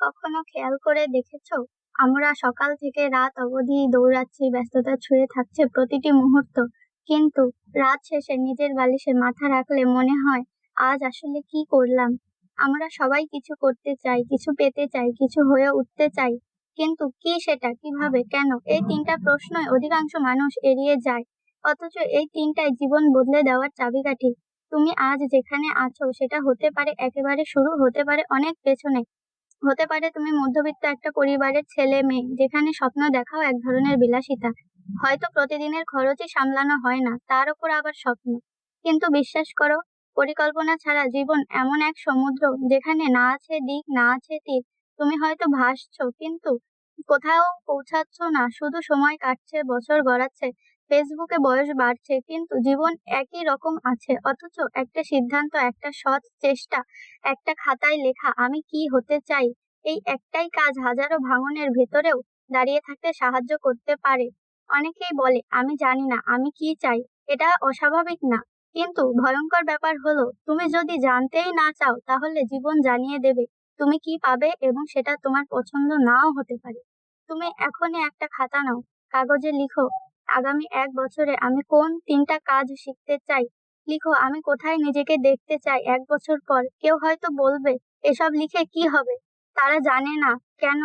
কখনো খেয়াল করে দেখেছ? আমরা সকাল থেকে রাত অবধি দৌড়াচ্ছি, ব্যস্ততা ছুঁয়ে থাকছে প্রতিটি মুহূর্ত। কিন্তু রাত শেষে নিজের বালিশে মাথা রাখলে মনে হয়, আজ আসলে কি করলাম? আমরা সবাই কিছু করতে চাই, কিছু পেতে চাই, কিছু হয়ে উঠতে চাই। কিন্তু কি সেটা, কীভাবে, কেন? এই তিনটা প্রশ্নই অধিকাংশ মানুষ এড়িয়ে যায়। অথচ এই তিনটাই জীবন বদলে দেওয়ার চাবিকাঠি। তুমি আজ যেখানে আছো, সেটা হতে পারে একেবারে শুরু, হতে পারে অনেক পেছনে। হতে পারে তুমি মধ্যবিত্ত একটা পরিবারের ছেলে মেয়ে, যেখানে স্বপ্ন দেখাও এক ধরনের বিলাসিতা। হয়তো প্রতিদিনের খরচই সামলানো হয় না, তার উপর আবার স্বপ্ন। কিন্তু বিশ্বাস করো, পরিকল্পনা ছাড়া জীবন এমন এক সমুদ্র, যেখানে না আছে দিক, না আছে তীর। তুমি হয়তো ভাসছো, কিন্তু কোথাও পৌঁছাচ্ছ না, শুধু সময় কাটছে, বছর গড়াচ্ছে। ফেসবুকে বয়স বাড়ছে, কিন্তু জীবন একই রকম আছে, অথচ একটা সিদ্ধান্ত, একটা সৎ চেষ্টা, একটা খাতায় লেখা, আমি কি হতে চাই? এই একটাই কাজ হাজারো ভাঙনের ভেতরেও দাঁড়িয়ে থাকতে সাহায্য করতে পারে। অনেকেই বলে, আমি জানি না, আমি কি চাই? এটা অস্বাভাবিক না। কিন্তু ভয়ঙ্কর ব্যাপার হলো, তুমি যদি জানতেই না চাও, তাহলে জীবন জানিয়ে দেবে, তুমি কি পাবে এবং সেটা তোমার পছন্দ নাও হতে পারে। তুমি এখনই একটা খাতা নাও, কাগজে লিখো আগামী এক বছরে আমি কোন তিনটা কাজ শিখতে চাই? লিখো, আমি কোথায় নিজেকে দেখতে চাই এক বছর পর? কেউ হয়তো বলবে, এসব লিখে কি হবে? তারা জানে না কেন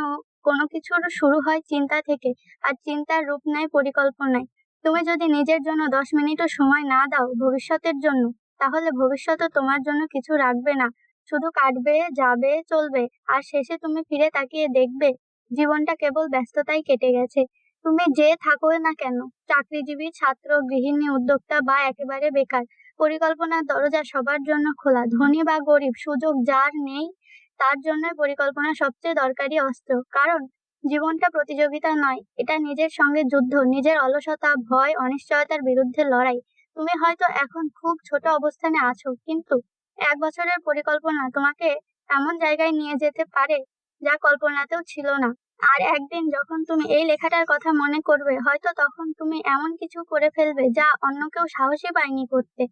কোনো কিছুর শুরু হয় চিন্তা থেকে, আর চিন্তার রূপ নেয় পরিকল্পনায়। তুমি যদি নিজের জন্য দশ মিনিটও সময় না দাও ভবিষ্যতের জন্য, তাহলে ভবিষ্যৎও তোমার জন্য কিছু রাখবে না। শুধু কাটবে, যাবে, চলবে, আর শেষে তুমি ফিরে তাকিয়ে দেখবে, জীবনটা কেবল ব্যস্ততাই কেটে গেছে। তুমি যে থাকো না কেন, চাকরিজীবী, ছাত্র, গৃহিণী, উদ্যোক্তা বা একেবারে বেকার, পরিকল্পনার দরজা সবার জন্য খোলা, ধনী বা গরিব, সুযোগ যার নেই তার জন্য পরিকল্পনা সবচেয়ে দরকারি অস্ত্র। কারণ জীবনটা প্রতিযোগিতা নয়, এটা নিজের সঙ্গে যুদ্ধ, নিজের অলসতা, ভয়, অনিশ্চয়তার বিরুদ্ধে লড়াই। তুমি হয়তো এখন খুব ছোট অবস্থানে আছো, কিন্তু এক বছরের পরিকল্পনা তোমাকে এমন জায়গায় নিয়ে যেতে পারে যা কল্পনাতেও ছিল না। আর একদিন যখন তুমি এই লেখাটার কথা মনে করবে, হয়তো তখন তুমি এমন কিছু করে ফেলবে যা অন্য কেউ সাহসই পায়নি করতে।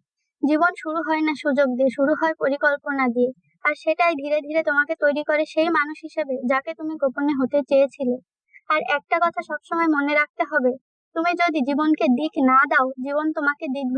জীবন শুরু হয় না সুযোগ দিয়ে, শুরু হয় পরিকল্পনা দিয়ে। আর সেটাই ধীরে ধীরে তোমাকে তৈরি করে সেই মানুষ হিসেবে যাকে তুমি গোপনে হতে চেয়েছিলে। আর একটা কথা সবসময় মনে রাখতে হবে, তুমি যদি জীবনকে দিক না দাও, জীবন তোমাকে দিক